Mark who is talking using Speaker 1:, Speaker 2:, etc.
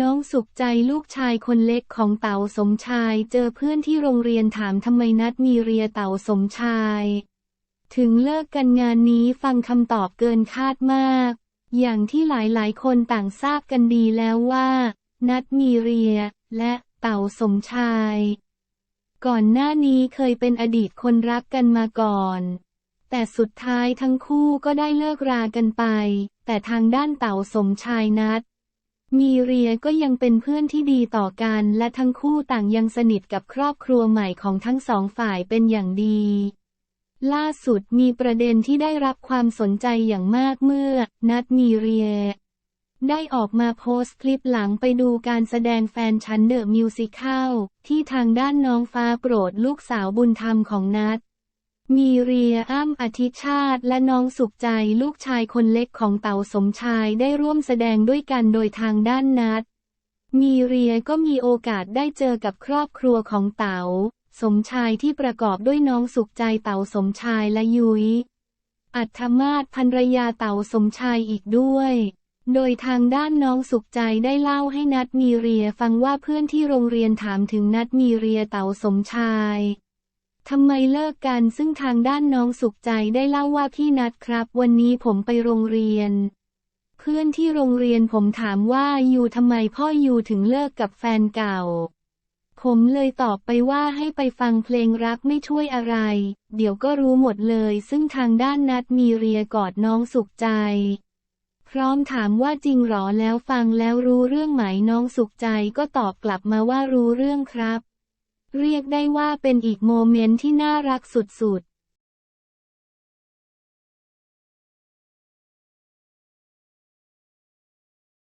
Speaker 1: น้องสุขใจลูกชายคนเล็กของเต๋าสมชาย เจอเพื่อนที่โรงเรียนถามทำไมนัดมีเรียเต๋าสมชาย ถึงเลิกกันงานนี้ฟังคำตอบเกินคาดมาก อย่างที่หลายๆ คนต่างทราบกันดีแล้วว่า นัดมีเรีย และเต๋าสมชาย ก่อนหน้านี้เคยเป็นอดีตคนรักกันมาก่อนแต่สุดท้ายทั้งคู่ก็ได้เลิกรากันไป แต่ทางด้านเต๋าสมชายนัด มีเรียก็ยังเป็นเพื่อนที่ดีต่อกัน และทั้งคู่ต่างยังสนิทกับครอบครัวใหม่ของทั้งสองฝ่ายเป็นอย่างดี ล่าสุดมีประเด็นที่ได้รับความสนใจอย่างมากเมื่อ นัดมีเรีย ได้ออกมาโพสต์คลิปหลังไปดูการแสดงแฟนชั้นเดอะมิวสิคลที่ทางด้านน้องฟ้าโปรดลูกสาวบุญธรรมของนัด มีเรียอ้ำอธิชาติและน้องสุขใจลูกชายคนเล็กของเต๋าสมชายได้ร่วมแสดงด้วยกันโดยทางด้านนัด มีเรียก็มีโอกาสได้เจอกับครอบครัวของเต๋าสมชายที่ประกอบด้วยน้องสุขใจเต๋าสมชายและยุย้ย อัธมาศภรรยาเต๋าสมชายอีกด้วย โดยทางด้านน้องสุขใจได้เล่าให้นัดมีเรียฟังว่าเพื่อนที่โรงเรียนถามถึงนัดมีเรียเต๋าสมชาย ทำไมเลิกกันซึ่งทางด้านน้องสุขใจได้เล่าว่าพี่นัดครับ วันนี้ผมไปโรงเรียน เพื่อนที่โรงเรียนผมถามว่าอยู่ทำไมพ่ออยู่ถึงเลิกกับแฟนเก่า ผมเลยตอบไปว่าให้ไปฟังเพลงรักไม่ช่วยอะไร เดี๋ยวก็รู้หมดเลย ซึ่งทางด้านนัดมีเรียกอดน้องสุขใจ พร้อมถามว่าจริงหรอแล้วฟังแล้วรู้เรื่องไหมน้องสุขใจก็ตอบกลับมาว่ารู้เรื่องครับ เรียกได้ว่าเป็นอีกโมเมนต์ที่น่ารักสุด